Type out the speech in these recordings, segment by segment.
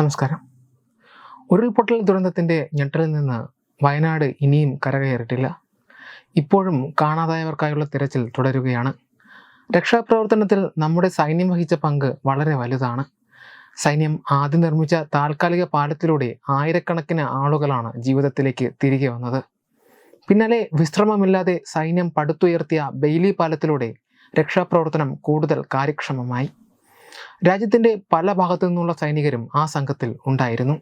നമസ്കാരം. ഉരുൾപൊട്ടൽ ദുരന്തത്തിന്റെ ഞെട്ടലിൽ നിന്ന് വയനാട് ഇനിയും കരകയറിയിട്ടില്ല. ഇപ്പോഴും കാണാതായവർക്കായുള്ള തിരച്ചിൽ തുടരുകയാണ്. രക്ഷാപ്രവർത്തനത്തിൽ നമ്മുടെ സൈന്യം വഹിച്ച പങ്ക് വളരെ വലുതാണ്. സൈന്യം ആദ്യം നിർമ്മിച്ച താൽക്കാലിക പാലത്തിലൂടെ ആയിരക്കണക്കിന് ആളുകളാണ് ജീവിതത്തിലേക്ക് തിരികെ വന്നത്. പിന്നാലെ വിശ്രമമില്ലാതെ സൈന്യം പടുത്തുയർത്തിയ ബെയിലി പാലത്തിലൂടെ രക്ഷാപ്രവർത്തനം കൂടുതൽ കാര്യക്ഷമമായി. രാജ്യത്തിന്റെ പല ഭാഗത്തു നിന്നുള്ള സൈനികരും ആ സംഘത്തിൽ ഉണ്ടായിരുന്നു.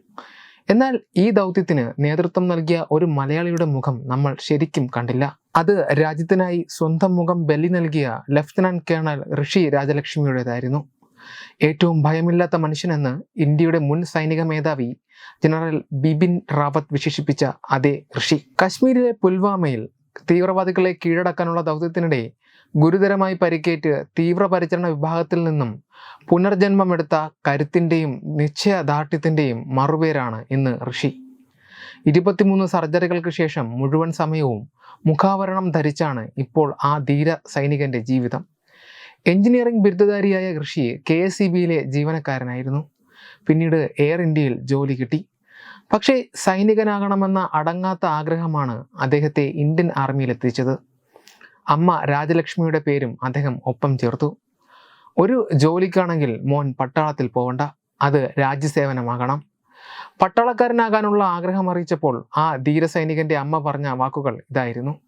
എന്നാൽ ഈ ദൗത്യത്തിന് നേതൃത്വം നൽകിയ ഒരു മലയാളിയുടെ മുഖം നമ്മൾ ശരിക്കും കണ്ടില്ല. അത് രാജ്യത്തിനായി സ്വന്തം മുഖം ബലി നൽകിയ ലഫ്റ്റനന്റ് കേണൽ ഋഷി രാജലക്ഷ്മിയുടേതായിരുന്നു. ഏറ്റവും ഭയമില്ലാത്ത മനുഷ്യനെന്ന് ഇന്ത്യയുടെ മുൻ സൈനിക മേധാവി ജനറൽ ബിപിൻ റാവത്ത് വിശേഷിപ്പിച്ച അതേ ഋഷി. കശ്മീരിലെ പുൽവാമയിൽ തീവ്രവാദികളെ കീഴടക്കാനുള്ള ദൗത്യത്തിനിടെ ഗുരുതരമായി പരിക്കേറ്റ് തീവ്രപരിചരണ വിഭാഗത്തിൽ നിന്നും പുനർജന്മമെടുത്ത കരുത്തിന്റെയും നിശ്ചയദാർഢ്യത്തിന്റെയും മറുപേരാണ് ഇന്ന് ഋഷി. ഇരുപത്തിമൂന്ന് സർജറികൾക്ക് ശേഷം മുഴുവൻ സമയവും മുഖാവരണം ധരിച്ചാണ് ഇപ്പോൾ ആ ധീര സൈനികന്റെ ജീവിതം. എഞ്ചിനീയറിംഗ് ബിരുദധാരിയായ ഋഷി കെ എസ് സി ബിയിലെ ജീവനക്കാരനായിരുന്നു. പിന്നീട് എയർ ഇന്ത്യയിൽ ജോലി കിട്ടി. പക്ഷേ സൈനികനാകണമെന്ന അടങ്ങാത്ത ആഗ്രഹമാണ് അദ്ദേഹത്തെ ഇന്ത്യൻ ആർമിയിൽ എത്തിച്ചത്. അമ്മ രാജലക്ഷ്മിയുടെ പേരും അദ്ദേഹം ഒപ്പം ചേർത്തു. ഒരു ജോലിക്കാണെങ്കിൽ മോൻ പട്ടാളത്തിൽ പോകണ്ട അത് രാജ്യസേവനമാകണം. പട്ടാളക്കാരനാകാനുള്ള ആഗ്രഹം അറിയിച്ചപ്പോൾ ആ ധീരസൈനികന്റെ അമ്മ പറഞ്ഞ വാക്കുകൾ ഇതായിരുന്നു.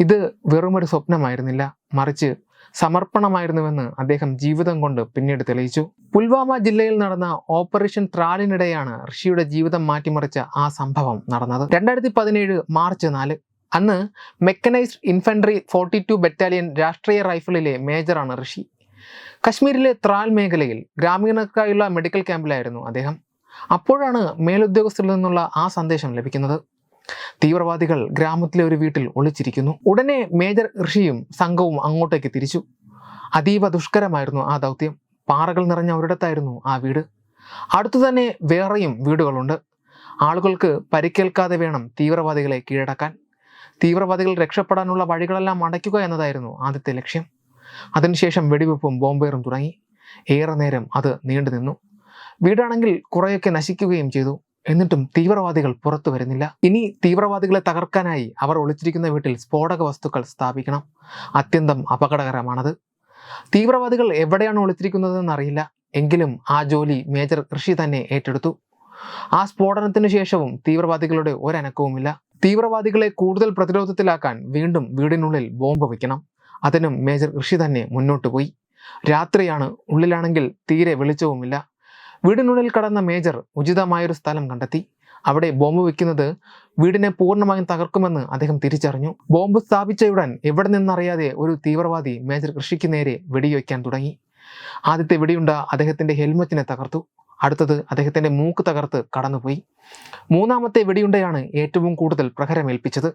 ഇത് വെറുമൊരു സ്വപ്നമായിരുന്നില്ല. മറിച്ച് സമർപ്പണമായിരുന്നുവെന്ന് അദ്ദേഹം ജീവിതം കൊണ്ട് പിന്നീട് തെളിയിച്ചു. പുൽവാമ ജില്ലയിൽ നടന്ന ഓപ്പറേഷൻ ത്രാലിനിടെയാണ് ഋഷിയുടെ ജീവിതം മാറ്റിമറിച്ച ആ സംഭവം നടന്നത്. രണ്ടായിരത്തി പതിനേഴ് മാർച്ച് നാല്. അന്ന് mechanized infantry forty two battalion Rashtriya റൈഫിളിലെ മേജറാണ് ഋഷി. കശ്മീരിലെ ത്രാൽ മേഖലയിൽ ഗ്രാമീണർക്കായുള്ള മെഡിക്കൽ ക്യാമ്പിലായിരുന്നു അദ്ദേഹം. അപ്പോഴാണ് മേലുദ്യോഗസ്ഥരിൽ നിന്നുള്ള ആ സന്ദേശം ലഭിക്കുന്നത്. തീവ്രവാദികൾ ഗ്രാമത്തിലെ ഒരു വീട്ടിൽ ഒളിച്ചിരിക്കുന്നു. ഉടനെ മേജർ ഋഷിയും സംഘവും അങ്ങോട്ടേക്ക് തിരിച്ചു. അതീവ ദുഷ്കരമായിരുന്നു ആ ദൗത്യം. പാറകൾ നിറഞ്ഞ ഒരിടത്തായിരുന്നു ആ വീട്. അടുത്തു തന്നെ വേറെയും വീടുകളുണ്ട്. ആളുകൾക്ക് പരിക്കേൽക്കാതെ വേണം തീവ്രവാദികളെ കീഴടക്കാൻ. തീവ്രവാദികൾ രക്ഷപ്പെടാനുള്ള വഴികളെല്ലാം അടയ്ക്കുക എന്നതായിരുന്നു ആദ്യത്തെ ലക്ഷ്യം. അതിനുശേഷം വെടിവെപ്പും ബോംബേറും തുടങ്ങി. ഏറെ നേരം അത് നീണ്ടു നിന്നു വീടാണെങ്കിൽ കുറേയൊക്കെ നശിക്കുകയും ചെയ്തു. എന്നിട്ടും തീവ്രവാദികൾ പുറത്തു വരുന്നില്ല. ഇനി തീവ്രവാദികളെ തകർക്കാനായി അവർ ഒളിച്ചിരിക്കുന്ന വീട്ടിൽ സ്ഫോടക വസ്തുക്കൾ സ്ഥാപിക്കണം. അത്യന്തം അപകടകരമാണത്. തീവ്രവാദികൾ എവിടെയാണ് ഒളിച്ചിരിക്കുന്നതെന്ന് അറിയില്ല എങ്കിലും ആ ജോലി മേജർ ഋഷി തന്നെ ഏറ്റെടുത്തു. ആ സ്ഫോടനത്തിന് ശേഷവും തീവ്രവാദികളുടെ ഒരനക്കവുമില്ല. തീവ്രവാദികളെ കൂടുതൽ പ്രതിരോധത്തിലാക്കാൻ വീണ്ടും വീടിനുള്ളിൽ ബോംബ് വയ്ക്കണം അതിനും മേജർ ഋഷി തന്നെ മുന്നോട്ട് പോയി രാത്രിയാണ് ഉള്ളിലാണെങ്കിൽ തീരെ വെളിച്ചവുമില്ല. വീടിനുള്ളിൽ കടന്ന മേജർ ഉചിതമായൊരു സ്ഥലം കണ്ടെത്തി. അവിടെ ബോംബ് വെക്കുന്നത് വീടിനെ പൂർണമായും തകർക്കുമെന്ന് അദ്ദേഹം തിരിച്ചറിഞ്ഞു. ബോംബ് സ്ഥാപിച്ചയുടൻ എവിടെ നിന്നറിയാതെ ഒരു തീവ്രവാദി മേജർ കൃഷിക്ക് നേരെ വെടിവെക്കാൻ തുടങ്ങി. ആദ്യത്തെ വെടിയുണ്ട അദ്ദേഹത്തിന്റെ ഹെൽമറ്റിനെ തകർത്തു. അടുത്തത് അദ്ദേഹത്തിന്റെ മൂക്ക് തകർത്ത് കടന്നുപോയി. മൂന്നാമത്തെ വെടിയുണ്ടയാണ് ഏറ്റവും കൂടുതൽ പ്രഹരമേൽപ്പിച്ചത്.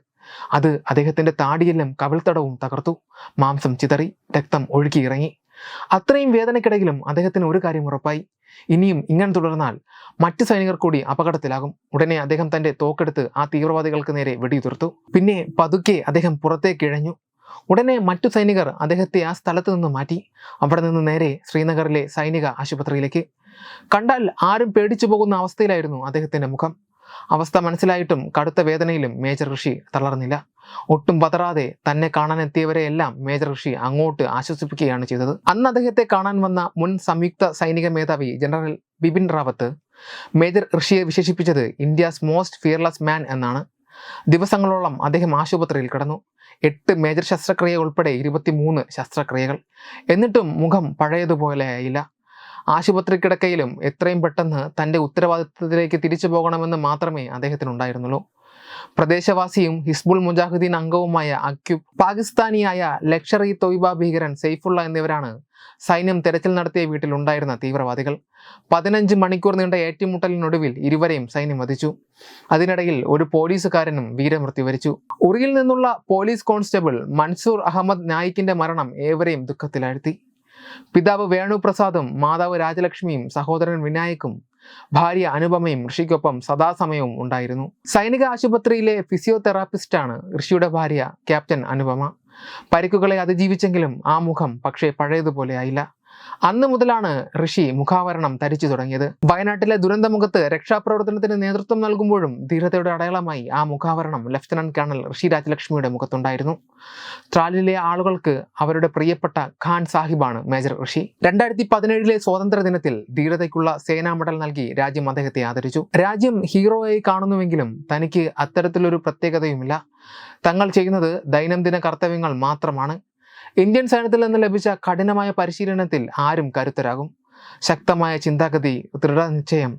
അത് അദ്ദേഹത്തിന്റെ താടിയെല്ലാം കവിൾത്തടവും തകർത്തു. മാംസം ചിതറി രക്തം ഒഴുകിയിറങ്ങി അത്രയും വേദനയ്ക്കിടയിലും അദ്ദേഹത്തിന് ഒരു കാര്യം ഉറപ്പായി. ഇനിയും ഇങ്ങനെ തുടർന്നാൽ മറ്റ് സൈനികർ കൂടി അപകടത്തിലാകും. ഉടനെ അദ്ദേഹം തന്റെ തോക്കെടുത്ത് ആ തീവ്രവാദികൾക്ക് നേരെ വെടിയുതിർത്തു. പിന്നെ പതുക്കെ അദ്ദേഹം പുറത്തേക്ക് ഇഴഞ്ഞു. ഉടനെ മറ്റു സൈനികർ അദ്ദേഹത്തെ ആ സ്ഥലത്ത് നിന്ന് മാറ്റി. അവിടെ നിന്ന് നേരെ ശ്രീനഗറിലെ സൈനിക ആശുപത്രിയിലേക്ക്. കണ്ടാൽ ആരും പേടിച്ചു പോകുന്ന അവസ്ഥയിലായിരുന്നു അദ്ദേഹത്തിന്റെ മുഖം. അവസ്ഥ മനസ്സിലായിട്ടും കടുത്ത വേദനയിലും മേജർ ഋഷി തളർന്നില്ല. ഒട്ടും പതറാതെ തന്നെ കാണാൻ എത്തിയവരെയെല്ലാം മേജർ ഋഷി അങ്ങോട്ട് ആശ്വസിപ്പിക്കുകയാണ് ചെയ്തത്. അന്ന് അദ്ദേഹത്തെ കാണാൻ വന്ന മുൻ സംയുക്ത സൈനിക മേധാവി ജനറൽ ബിപിൻ റാവത്ത് മേജർ ഋഷിയെ വിശേഷിപ്പിച്ചത് ഇന്ത്യാസ് മോസ്റ്റ് ഫിയർലെസ് മാൻ എന്നാണ്. ദിവസങ്ങളോളം അദ്ദേഹം ആശുപത്രിയിൽ കിടന്നു. എട്ട് മേജർ ശസ്ത്രക്രിയ ഉൾപ്പെടെ ഇരുപത്തിമൂന്ന് ശസ്ത്രക്രിയകൾ. എന്നിട്ടും മുഖം പഴയതുപോലെ ആയില്ല ആശുപത്രി കിടക്കയിലും എത്രയും പെട്ടെന്ന് തന്റെ ഉത്തരവാദിത്വത്തിലേക്ക് തിരിച്ചു പോകണമെന്ന് മാത്രമേ അദ്ദേഹത്തിനുണ്ടായിരുന്നുള്ളൂ. പ്രദേശവാസിയും ഹിസ്ബുൾ മുജാഹിദ്ദീൻ അംഗവുമായ അക്യൂബ് പാകിസ്ഥാനിയായ ലക്ഷർ ഇ തൊയ്ബ ഭീകരൻ സെയ്ഫുള്ള എന്നിവരാണ് സൈന്യം തെരച്ചിൽ നടത്തിയ വീട്ടിൽ ഉണ്ടായിരുന്ന തീവ്രവാദികൾ. പതിനഞ്ച് മണിക്കൂർ നീണ്ട ഏറ്റുമുട്ടലിനൊടുവിൽ ഇരുവരെയും സൈന്യം വധിച്ചു. അതിനിടയിൽ ഒരു പോലീസുകാരനും വീരമൃത്യു വരിച്ചു. ഉറിയിൽ നിന്നുള്ള പോലീസ് കോൺസ്റ്റബിൾ മൻസൂർ അഹമ്മദ് നായിക്കിന്റെ മരണം ഏവരെയും ദുഃഖത്തിലാഴ്ത്തി. പിതാവ് വേണുപ്രസാദും മാതാവ് രാജലക്ഷ്മിയും സഹോദരൻ വിനായക്കും ഭാര്യ അനുപമയും ഋഷിക്കൊപ്പം സദാസമയവും ഉണ്ടായിരുന്നു. സൈനിക ആശുപത്രിയിലെ ഫിസിയോതെറാപ്പിസ്റ്റാണ് ഋഷിയുടെ ഭാര്യ ക്യാപ്റ്റൻ അനുപമ. പരിക്കുകളെ അതിജീവിച്ചെങ്കിലും ആ മുഖം പക്ഷേ പഴയതുപോലെ ആയില്ല. അന്ന് മുതലാണ് ഋഷി മുഖാവരണം ധരിച്ചു തുടങ്ങിയത്. വയനാട്ടിലെ ദുരന്തമുഖത്ത് രക്ഷാപ്രവർത്തനത്തിന് നേതൃത്വം നൽകുമ്പോഴും ധീരതയുടെ അടയാളമായി ആ മുഖാവരണം ലഫ്റ്റനന്റ് കേണൽ ഋഷി രാജലക്ഷ്മിയുടെ മുഖത്തുണ്ടായിരുന്നു. ത്രാലിലെ ആളുകൾക്ക് അവരുടെ പ്രിയപ്പെട്ട ഖാൻ സാഹിബാണ് മേജർ ഋഷി. രണ്ടായിരത്തി പതിനേഴിലെ സ്വാതന്ത്ര്യ ദിനത്തിൽ ധീരതയ്ക്കുള്ള സേനാ മെഡൽ നൽകി രാജ്യം അദ്ദേഹത്തെ ആദരിച്ചു. രാജ്യം ഹീറോയായി കാണുന്നുവെങ്കിലും തനിക്ക് അത്തരത്തിലൊരു പ്രത്യേകതയുമില്ല. തങ്ങൾ ചെയ്യുന്നത് ദൈനംദിന കർത്തവ്യങ്ങൾ മാത്രമാണ്. ഇന്ത്യൻ സൈന്യത്തിൽ നിന്ന് ലഭിച്ച കഠിനമായ പരിശീലനത്തിൽ ആരും കരുത്തരാകും. ശക്തമായ ചിന്താഗതി ദൃഢനിശ്ചയം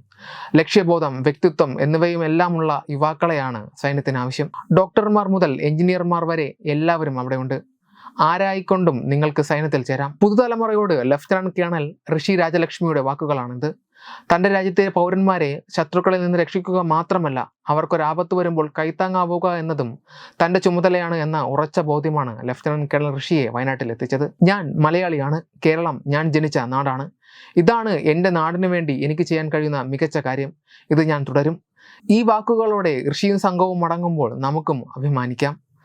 ലക്ഷ്യബോധം വ്യക്തിത്വം എന്നിവയും എല്ലാമുള്ള യുവാക്കളെയാണ് സൈന്യത്തിന് ആവശ്യം ഡോക്ടർമാർ മുതൽ എഞ്ചിനീയർമാർ വരെ എല്ലാവരും അവിടെയുണ്ട്. ആരായിക്കൊണ്ടും നിങ്ങൾക്ക് സൈന്യത്തിൽ ചേരാം. പുതുതലമുറയോട് ലഫ്റ്റനന്റ് കേണൽ ഋഷി രാജലക്ഷ്മിയുടെ വാക്കുകളാണിത്. തന്റെ രാജ്യത്തെ പൗരന്മാരെ ശത്രുക്കളിൽ നിന്ന് രക്ഷിക്കുക മാത്രമല്ല അവർക്കൊരാപത്ത് വരുമ്പോൾ കൈത്താങ്ങാവുക എന്നതും തന്റെ ചുമതലയാണ് എന്ന ഉറച്ച ബോധ്യമാണ് ലഫ്റ്റനന്റ് കേണൽ ഋഷിയെ വയനാട്ടിൽ എത്തിച്ചത്. ഞാൻ മലയാളിയാണ്. കേരളം ഞാൻ ജനിച്ച നാടാണ്. ഇതാണ് എന്റെ നാടിനു വേണ്ടി എനിക്ക് ചെയ്യാൻ കഴിയുന്ന മികച്ച കാര്യം. ഇത് ഞാൻ തുടരും. ഈ വാക്കുകളോടെ ഋഷിയും സംഘവും മടങ്ങുമ്പോൾ നമുക്കും അഭിമാനിക്കാം.